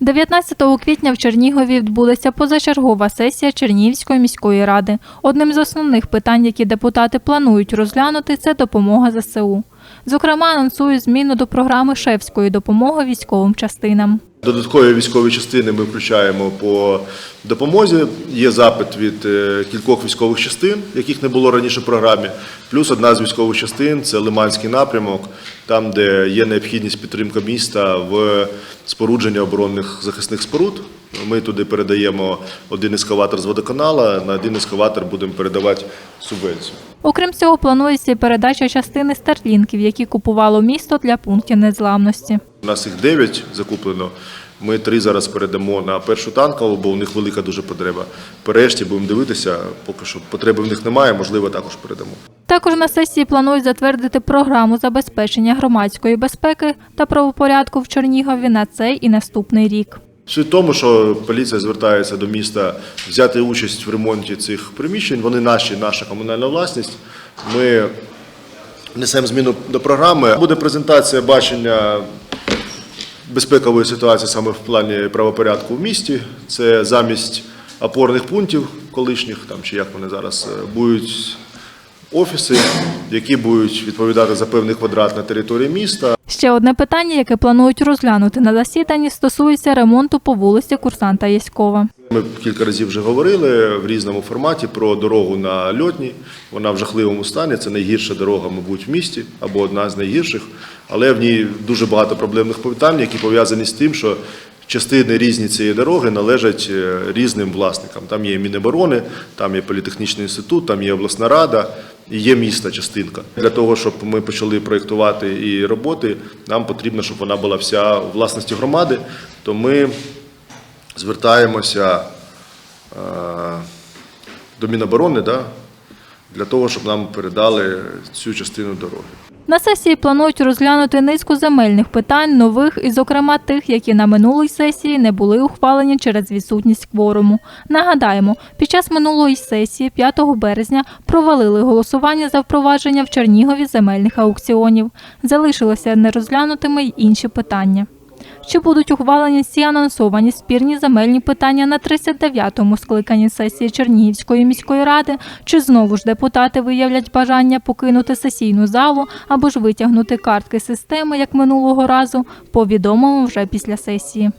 19 квітня в Чернігові відбулася позачергова сесія Чернігівської міської ради. Одним з основних питань, які депутати планують розглянути, це допомога ЗСУ. Зокрема, анонсують зміну до програми шефської допомоги військовим частинам. Додаткові військові частини ми включаємо по допомозі. Є запит від е, кількох військових частин, яких не було раніше в програмі. Плюс одна з військових частин це Лиманський напрямок, там, де є необхідність підтримка міста в спорудженні оборонних захисних споруд. Ми туди передаємо один ескаватор з водоканала, на один ескаватор будемо передавати субвенцію. Окрім цього, планується і передача частини старлінків, які купувало місто для пунктів незламності. У нас їх 9 закуплено. Ми три зараз передамо на першу танкову, бо у них велика дуже потреба. Перешті будемо дивитися, поки що потреби в них немає, можливо, також передамо. Також на сесії планують затвердити програму забезпечення громадської безпеки та правопорядку в Чернігові на цей і наступний рік. Суть в тому, що поліція звертається до міста взяти участь в ремонті цих приміщень. Вони наші, наша комунальна власність. Ми внесемо зміну до програми. Буде презентація бачення безпекової ситуації саме в плані правопорядку в місті. Це замість опорних пунктів колишніх, там чи як вони зараз е, будуть офіси, які будуть відповідати за певний квадрат на території міста. Ще одне питання, яке планують розглянути на засіданні, стосується ремонту по вулиці Курсанта Яськова. Ми кілька разів вже говорили в різному форматі про дорогу на льотні. Вона в жахливому стані. Це найгірша дорога, мабуть, в місті або одна з найгірших. Але в ній дуже багато проблемних питань, які пов'язані з тим, що частини різні цієї дороги належать е, різним власникам. Там є Міноборони, там є політехнічний інститут, там є обласна рада. І є міста частинка. Для того, щоб ми почали проєктувати і роботи, нам потрібно, щоб вона була вся у власності громади. То ми звертаємося е, до Міноборони да, для того, щоб нам передали цю частину дороги. На сесії планують розглянути низку земельних питань, нових і, зокрема, тих, які на минулій сесії не були ухвалені через відсутність кворуму. Нагадаємо, під час минулої сесії, 5 березня, провалили голосування за впровадження в Чернігові земельних аукціонів. Залишилися нерозглянутими й інші питання. Чи будуть ухвалені всі анонсовані спірні земельні питання на 39-му скликанні сесії Чернігівської міської ради, чи знову ж депутати виявлять бажання покинути сесійну залу або ж витягнути картки системи, як минулого разу, повідомимо вже після сесії.